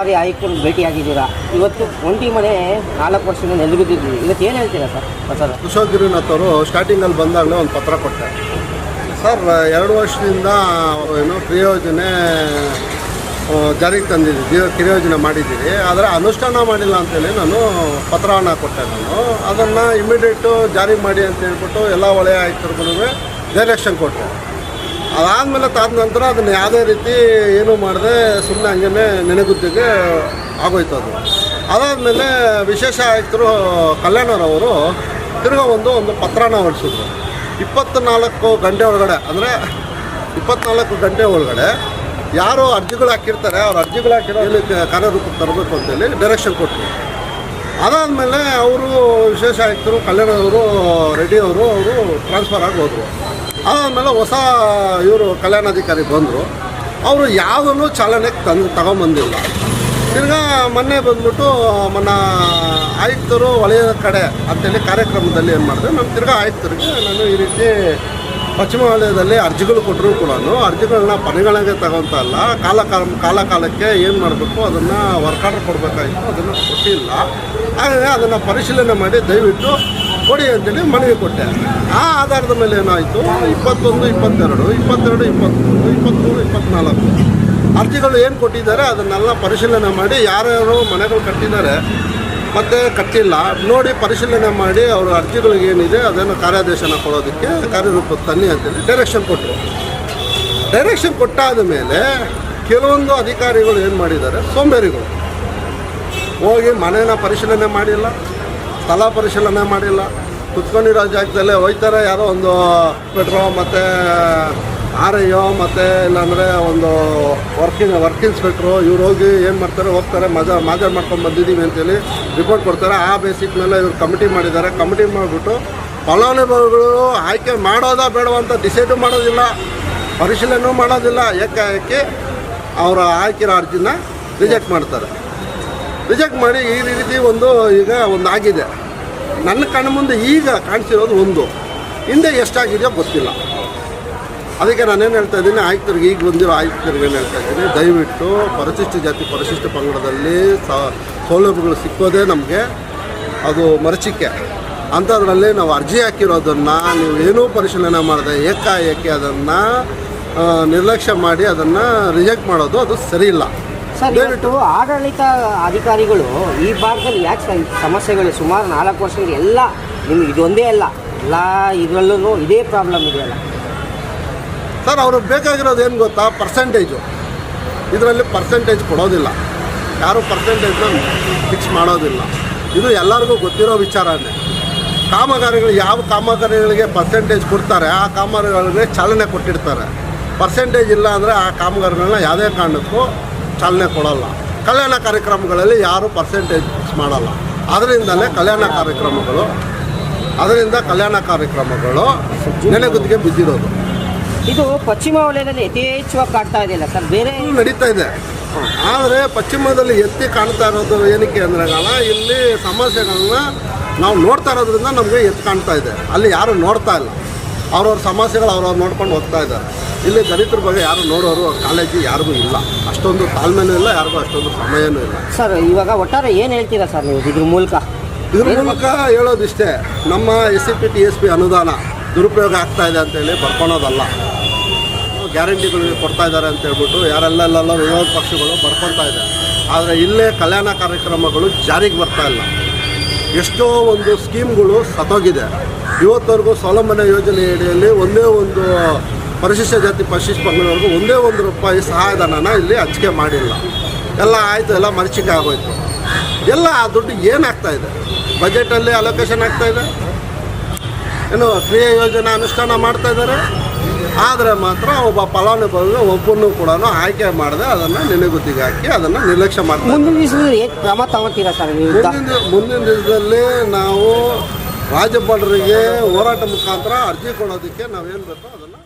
ಬಾರಿ ಆಯುಕ್ತರು ಭೇಟಿಯಾಗಿದ್ದೀರಾ? ಇವತ್ತು ಒಂಟಿ ಮನೆ ನಾಲ್ಕು ವರ್ಷದಿಂದ ನೆಲಗುದ್ದಿದ್ವಿ ಇವತ್ತು ಏನು ಹೇಳ್ತೀರಾ ಸರ್? ಸರ್ ಅಶೋಕ್ ಗಿರಿನಾಥ್ ಅವರು ಸ್ಟಾರ್ಟಿಂಗಲ್ಲಿ ಬಂದಾಗಲೇ ಒಂದು ಪತ್ರ ಕೊಟ್ಟೆ ಸರ್, ಎರಡು ವರ್ಷದಿಂದ ಏನು ಕ್ರಿಯೋಜನೆ ಜಾರಿಗೆ ತಂದಿದ್ದೀವಿ ಕ್ರಿಯೋಜನೆ ಮಾಡಿದ್ದೀವಿ ಆದರೆ ಅನುಷ್ಠಾನ ಮಾಡಿಲ್ಲ ಅಂತೇಳಿ ನಾನು ಪತ್ರವನ್ನು ಕೊಟ್ಟೆ ನಾನು. ಅದನ್ನು ಇಮಿಡಿಯೇಟು ಜಾರಿ ಮಾಡಿ ಅಂತ ಹೇಳ್ಬಿಟ್ಟು ಎಲ್ಲ ಒಳ್ಳೆಯ ಆಯುಕ್ತರುಗಳಿಗೂ ಡೈರೆಕ್ಷನ್ ಕೊಟ್ಟೆ. ಅದಾದಮೇಲೆ ತಾದ ನಂತರ ಅದನ್ನು ಯಾವುದೇ ರೀತಿ ಏನೂ ಮಾಡದೆ ಸುಮ್ಮನೆ ಹಂಗೇ ನೆನೆಗುದ್ದಿಗೆ ಆಗೋಯ್ತು ಅದು. ಅದಾದಮೇಲೆ ವಿಶೇಷ ಆಯುಕ್ತರು ಕಲ್ಯಾಣರವರು ತಿರ್ಗಾ ಒಂದು ಒಂದು ಪತ್ರನ ಹೊರಡಿಸಿದ್ರು ಇಪ್ಪತ್ತ್ನಾಲ್ಕು ಗಂಟೆ ಒಳಗಡೆ, ಅಂದರೆ ಇಪ್ಪತ್ನಾಲ್ಕು ಗಂಟೆ ಒಳಗಡೆ ಯಾರು ಅರ್ಜಿಗಳು ಹಾಕಿರ್ತಾರೆ, ಅವ್ರು ಅರ್ಜಿಗಳು ಹಾಕಿರೋ ಕಾರ್ಯರೂಪಕ್ಕೆ ತರಬೇಕು ಅಂತೇಳಿ ಡೈರೆಕ್ಷನ್ ಕೊಟ್ಟರು ಅದಾದಮೇಲೆ ಅವರು ವಿಶೇಷ ಆಯುಕ್ತರು ಕಲ್ಯಾಣವರು ರೆಡ್ಡಿಯವರು ಅವರು ಟ್ರಾನ್ಸ್ಫರ್ ಆಗಿ ಹೋದರು. ಅದಾದಮೇಲೆ ಹೊಸ ಇವರು ಕಲ್ಯಾಣಾಧಿಕಾರಿ ಬಂದರು. ಅವರು ಯಾವುದನ್ನು ಚಾಲನೆಗೆ ತಂದು ತಗೊಂಬಂದಿಲ್ಲ. ತಿರ್ಗಾ ಮೊನ್ನೆ ಬಂದ್ಬಿಟ್ಟು ಮನ್ನ ಆಯುಕ್ತರು ವಲಯದ ಕಡೆ ಅಂತೇಳಿ ಕಾರ್ಯಕ್ರಮದಲ್ಲಿ ಏನು ಮಾಡಿದೆ ನಾನು ತಿರ್ಗಾ ಆಯುಕ್ತರಿಗೆ ನಾನು ಈ ರೀತಿ ಪಶ್ಚಿಮ ವಲಯದಲ್ಲಿ ಅರ್ಜಿಗಳು ಕೊಟ್ಟರು ಕೂಡ. ಅರ್ಜಿಗಳನ್ನ ಪರಿಗಣನೆಗೆ ತಗೊಂತ ಕಾಲ ಕಾಲ ಕಾಲ ಕಾಲಕ್ಕೆ ಏನು ಮಾಡಬೇಕು, ಅದನ್ನು ವರ್ಕ್ ಆರ್ಡರ್ ಕೊಡಬೇಕಾಗಿತ್ತು ಅದನ್ನು ಕೊಟ್ಟಿಲ್ಲ. ಹಾಗಾಗಿ ಅದನ್ನು ಪರಿಶೀಲನೆ ಮಾಡಿ ದಯವಿಟ್ಟು ಕೊಡಿ ಅಂತೇಳಿ ಮನವಿ ಕೊಟ್ಟೆ. ಆ ಆಧಾರದ ಮೇಲೆ ಏನಾಯಿತು? ಇಪ್ಪತ್ತೊಂದು, ಇಪ್ಪತ್ತೆರಡು ಇಪ್ಪತ್ತೆರಡು, ಇಪ್ಪತ್ತ್ಮೂರು ಇಪ್ಪತ್ತ್ಮೂರು, ಇಪ್ಪತ್ತ್ನಾಲ್ಕು. ಅರ್ಜಿಗಳು ಏನು ಕೊಟ್ಟಿದ್ದಾರೆ? ಅದನ್ನೆಲ್ಲ ಪರಿಶೀಲನೆ ಮಾಡಿ ಯಾರ್ಯಾರು ಮನೆಗಳು ಕಟ್ಟಿದ್ದಾರೆ. ಮತ್ತೆ ಕಟ್ಟಿಲ್ಲ. ನೋಡಿ ಪರಿಶೀಲನೆ ಮಾಡಿ ಅವ್ರ ಅರ್ಜಿಗಳಿಗೆ ಏನಿದೆ, ಅದನ್ನು ಕಾರ್ಯಾದೇಶನ ಕೊಡೋದಕ್ಕೆ ಕಾರ್ಯರೂಪಕ್ಕೆ ತನ್ನಿ ಅಂತೇಳಿ ಡೈರೆಕ್ಷನ್ ಕೊಟ್ಟರು ಡೈರೆಕ್ಷನ್ ಕೊಟ್ಟಾದ ಮೇಲೆ ಕೆಲವೊಂದು ಅಧಿಕಾರಿಗಳು ಏನು ಮಾಡಿದ್ದಾರೆ? ಸೋಂಬೇರಿಗಳು. ಹೋಗಿ ಮನೇನ ಪರಿಶೀಲನೆ ಮಾಡಿಲ್ಲ, ಸ್ಥಳ ಪರಿಶೀಲನೆ ಮಾಡಿಲ್ಲ. ಕುತ್ಕೊಂಡಿರೋ ಜಾಗದಲ್ಲೇ ಹೋಯ್ತಾರೆ, ಯಾರೋ ಒಂದು ಪೆಟ್ರೋ ಮತ್ತು ಆರ್ ಐ ಮತ್ತು ಇಲ್ಲಾಂದರೆ ಒಂದು ವರ್ಕಿಂಗ್ ವರ್ಕ್ ಇನ್ಸ್ಪೆಕ್ಟ್ರು, ಇವ್ರು ಹೋಗಿ ಏನು ಮಾಡ್ತಾರೆ, ಹೋಗ್ತಾರೆ, ಮಜಾ, ಮಾಜರ್ ಮಾಡ್ಕೊಂಡು ಬಂದಿದ್ದೀವಿ ಅಂತೇಳಿ ರಿಪೋರ್ಟ್ ಕೊಡ್ತಾರೆ. ಆ ಬೇಸಿಕ್ ಮೇಲೆ ಇವ್ರು ಕಮಿಟಿ ಮಾಡಿದ್ದಾರೆ. ಕಮಿಟಿ ಮಾಡಿಬಿಟ್ಟು ಫಲಾನುಭವಿಗಳು ಆಯ್ಕೆ ಮಾಡೋದಾ ಬೇಡವಂತ ಡಿಸೈಡು ಮಾಡೋದಿಲ್ಲ ಪರಿಶೀಲನೆ ಮಾಡೋದಿಲ್ಲ, ಏಕಾಏಕಿ ಅವರ ಹಾಕಿರೋ ಅರ್ಜಿನ ರಿಜೆಕ್ಟ್ ಮಾಡ್ತಾರೆ. ರಿಜೆಕ್ಟ್ ಮಾಡಿ ಈ ರೀತಿ ಒಂದು ಈಗ ಒಂದು ಆಗಿದೆ ನನ್ನ ಕಣ್ಣು ಮುಂದೆ ಈಗ ಕಾಣಿಸಿರೋದು ಒಂದು. ಹಿಂದೆ ಎಷ್ಟಾಗಿದೆಯೋ ಗೊತ್ತಿಲ್ಲ. ಅದಕ್ಕೆ ನಾನೇನು ಹೇಳ್ತಾ ಇದ್ದೀನಿ, ಆಯುಕ್ತರಿಗೆ ಈಗ ಬಂದಿರೋ ಆಯುಕ್ತರಿಗೆ ಏನು ಹೇಳ್ತಾ ಇದ್ದೀನಿ, ದಯವಿಟ್ಟು ಪರಿಶಿಷ್ಟ ಜಾತಿ ಪರಿಶಿಷ್ಟ ಪಂಗಡದಲ್ಲಿ ಸೌಲಭ್ಯಗಳು ಸಿಕ್ಕೋದೇ ನಮಗೆ ಅದು ಮರಚಿಕೆ. ಅಂಥದ್ರಲ್ಲಿ ನಾವು ಅರ್ಜಿ ಹಾಕಿರೋದನ್ನು ನೀವು ಏನೂ ಪರಿಶೀಲನೆ ಮಾಡದೆ ಏಕಾಏಕಿ ಅದನ್ನು ನಿರ್ಲಕ್ಷ್ಯ ಮಾಡಿ ಅದನ್ನು ರಿಜೆಕ್ಟ್ ಮಾಡೋದು ಅದು ಸರಿ ಇಲ್ಲ ಸರ್ ಆಡಳಿತ ಅಧಿಕಾರಿಗಳು ಈ ಭಾಗದಲ್ಲಿ ಯಾಕೆ ಸಮಸ್ಯೆಗಳು ಸುಮಾರು ನಾಲ್ಕು ವರ್ಷದಿಂದ ಎಲ್ಲ ನಿಮ್ಗೆ ಇದೊಂದೇ ಅಲ್ಲ ಎಲ್ಲ ಇದರಲ್ಲೂ ಇದೇ ಪ್ರಾಬ್ಲಮ್ ಇದೆಯಲ್ಲ ಸರ್ ಅವ್ರಿಗೆ ಬೇಕಾಗಿರೋದು ಏನು ಗೊತ್ತಾ? ಪರ್ಸೆಂಟೇಜು ಇದರಲ್ಲಿ ಪರ್ಸೆಂಟೇಜ್ ಕೊಡೋದಿಲ್ಲ. ಯಾರು ಪರ್ಸೆಂಟೇಜ್ನ ಫಿಕ್ಸ್ ಮಾಡೋದಿಲ್ಲ. ಇದು ಎಲ್ಲರಿಗೂ ಗೊತ್ತಿರೋ ವಿಚಾರನೇ. ಕಾಮಗಾರಿಗಳು ಯಾವ ಕಾಮಗಾರಿಗಳಿಗೆ ಪರ್ಸೆಂಟೇಜ್ ಕೊಡ್ತಾರೆ ಆ ಕಾಮಗಾರಿಗಳಿಗೆ ಚಾಲನೆ ಕೊಟ್ಟಿರ್ತಾರೆ. ಪರ್ಸೆಂಟೇಜ್ ಇಲ್ಲ ಅಂದರೆ ಆ ಕಾಮಗಾರಿಗಳನ್ನ ಯಾವುದೇ ಕಾರಣಕ್ಕೂ ಚಾಲನೆ ಕೊಡೋಲ್ಲ. ಕಲ್ಯಾಣ ಕಾರ್ಯಕ್ರಮಗಳಲ್ಲಿ ಯಾರು ಪರ್ಸೆಂಟೇಜ್ ಫಿಕ್ಸ್ ಮಾಡಲ್ಲ. ಅದರಿಂದಲೇ ಕಲ್ಯಾಣ ಕಾರ್ಯಕ್ರಮಗಳು ಅದರಿಂದ ಕಲ್ಯಾಣ ಕಾರ್ಯಕ್ರಮಗಳು ನೆನೆಗುದಿಗೆ ಬಿದ್ದಿರೋದು. ಇದು ಪಶ್ಚಿಮ ವಲಯದಲ್ಲಿ ಯಥೇಚ್ಛವಾಗಿ ಕಾಣ್ತಾ ಇದೆಯಲ್ಲ ಸರ್? ಬೇರೆ ನಡೀತಾ ಇದೆ. ಆದರೆ ಪಶ್ಚಿಮದಲ್ಲಿ ಎತ್ತಿ ಕಾಣ್ತಾ ಇರೋದು ಏನಕ್ಕೆ ಅಂದ್ರೆ ಇಲ್ಲಿ ಸಮಸ್ಯೆಗಳನ್ನ ನಾವು ನೋಡ್ತಾ ಇರೋದ್ರಿಂದ ನಮಗೆ ಎತ್ತಿ ಕಾಣ್ತಾ ಇದೆ. ಅಲ್ಲಿ ಯಾರು ನೋಡ್ತಾ ಇಲ್ಲ. ಅವ್ರವ್ರ ಸಮಸ್ಯೆಗಳು ಅವ್ರವ್ರು ನೋಡ್ಕೊಂಡು ಹೋಗ್ತಾ ಇದ್ದಾರೆ. ಇಲ್ಲಿ ದಲಿತರ ಬಗ್ಗೆ ಯಾರು ನೋಡೋರು ಕಾಲೇಜು ಯಾರಿಗೂ ಇಲ್ಲ. ಅಷ್ಟೊಂದು ತಾಳ್ಮೆನೂ ಇಲ್ಲ ಯಾರಿಗೂ ಅಷ್ಟೊಂದು ಸಮಯನೂ ಇಲ್ಲ. ಸರ್ ಇವಾಗ ಒಟ್ಟಾರೆ ಏನು ಹೇಳ್ತೀರಾ ಸರ್ ನೀವು ಇದ್ರ ಮೂಲಕ? ಇದ್ರ ಮೂಲಕ ಹೇಳೋದಿಷ್ಟೇ ನಮ್ಮ S C P T S P ಅನುದಾನ ದುರುಪಯೋಗ ಆಗ್ತಾ ಇದೆ ಅಂತೇಳಿ ಬರ್ಕೊಳೋದಲ್ಲ. ಗ್ಯಾರಂಟಿಗಳು ಕೊಡ್ತಾ ಇದ್ದಾರೆ ಅಂತ ಹೇಳ್ಬಿಟ್ಟು ಯಾರೆಲ್ಲೆಲ್ಲ ವಿರೋಧ ಪಕ್ಷಗಳು ಬರ್ಕೊಳ್ತಾ ಇದೆ. ಆದರೆ ಇಲ್ಲೇ ಕಲ್ಯಾಣ ಕಾರ್ಯಕ್ರಮಗಳು ಜಾರಿಗೆ ಬರ್ತಾ ಇಲ್ಲ. ಎಷ್ಟೋ ಒಂದು ಸ್ಕೀಮ್ಗಳು ಸತ್ತೋಗಿದೆ. ಇವತ್ತವರೆಗೂ ಸ್ವಾವಲಂಬನೆ ಯೋಜನೆ ಅಡಿಯಲ್ಲಿ ಒಂದೇ ಒಂದು ಪರಿಶಿಷ್ಟ ಜಾತಿ ಪರಿಶಿಷ್ಟ ಪಂಗಡವರೆಗೂ ಒಂದೇ ಒಂದು ರೂಪಾಯಿ ಸಹಾಯಧನನ ಇಲ್ಲಿ ಹಂಚಿಕೆ ಮಾಡಿಲ್ಲ. ಎಲ್ಲ ಆಯಿತು, ಎಲ್ಲ ಮರ್ಚಿಕೆ ಆಗೋಯ್ತು. ಎಲ್ಲ ಆ ದುಡ್ಡು ಏನಾಗ್ತಾ ಇದೆ? ಬಜೆಟಲ್ಲಿ ಅಲೋಕೇಶನ್ ಆಗ್ತಾ ಇದೆ? ಏನು ಕ್ರಿಯಾ ಯೋಜನೆ ಅನುಷ್ಠಾನ ಮಾಡ್ತಾ ಇದ್ದಾರೆ? ಆದರೆ ಮಾತ್ರ ಒಬ್ಬ ಫಲಾನುಭವಿ ಒಬ್ಬನ್ನು ಕೂಡ ಆಯ್ಕೆ ಮಾಡದೆ ಅದನ್ನು ನೆನೆಗುತ್ತಿಗೆ ಹಾಕಿ ಅದನ್ನು ನಿರ್ಲಕ್ಷ್ಯ ಮಾಡ್ತೀವಿ ಮುಂದಿನ ದಿವಸದಲ್ಲಿ ಕ್ರಮ ತಗೋತೀರಾ ಸರ್ ನೀವು ಮುಂದಿನ ಮುಂದಿನ ದಿವಸದಲ್ಲಿ ನಾವು ರಾಜ್ಯಪಾಲರಿಗೆ ಹೋರಾಟ ಮುಖಾಂತರ ಅರ್ಜಿ ಕೊಡೋದಕ್ಕೆ ನಾವೇನು ಬೇಕೋ ಅದನ್ನು